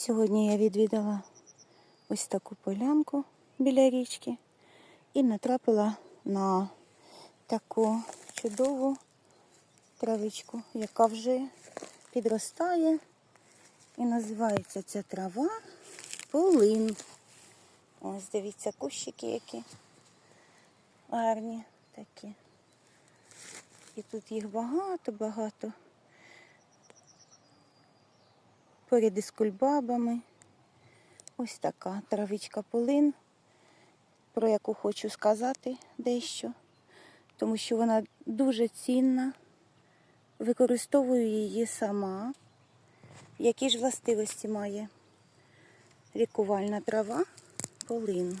Сьогодні я відвідала ось таку полянку біля річки і натрапила на таку чудову травичку, яка вже підростає. І називається ця трава полин. Ось дивіться, кущики які гарні такі. І тут їх багато-багато. Поряд із кульбабами. Ось така травичка полин, про яку хочу сказати дещо, тому що вона дуже цінна. Використовую її сама. Які ж властивості має лікувальна трава полин.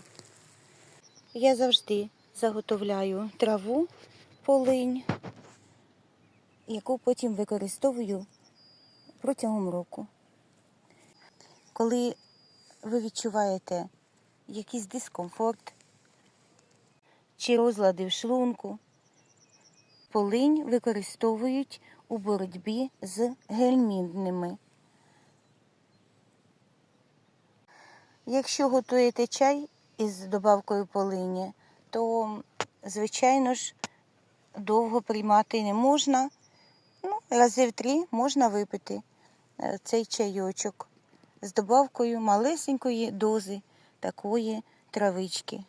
Я завжди заготовляю траву полинь, яку потім використовую протягом року. Коли ви відчуваєте якийсь дискомфорт чи розлади в шлунку, полинь використовують у боротьбі з гельмінтними. Якщо готуєте чай із добавкою полині, то, звичайно ж, довго приймати не можна. Ну, рази в три можна випити е, цей чайочок з добавкою малесенької дози такої травички,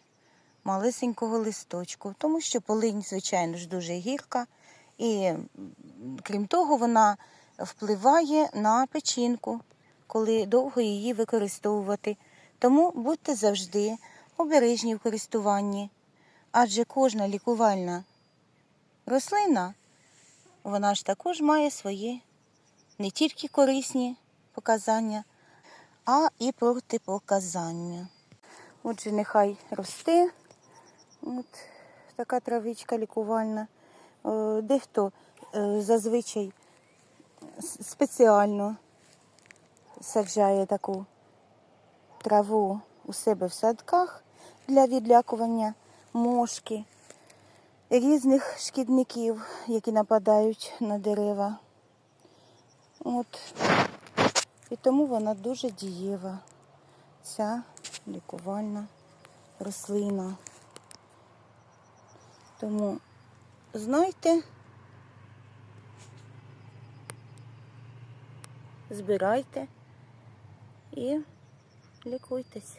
малесенького листочку, тому що полинь, звичайно ж, дуже гірка, і крім того, вона впливає на печінку, коли довго її використовувати. Тому будьте завжди обережні в користуванні, адже кожна лікувальна рослина, вона ж також має свої не тільки корисні показання, а і протипоказання. Отже, нехай росте. От така травичка лікувальна. Е, Дехто е, зазвичай спеціально саджає таку траву у себе в садках для відлякування мошки, різних шкідників, які нападають на дерева. От. І тому вона дуже дієва, ця лікувальна рослина. Тому знайте, збирайте і лікуйтесь.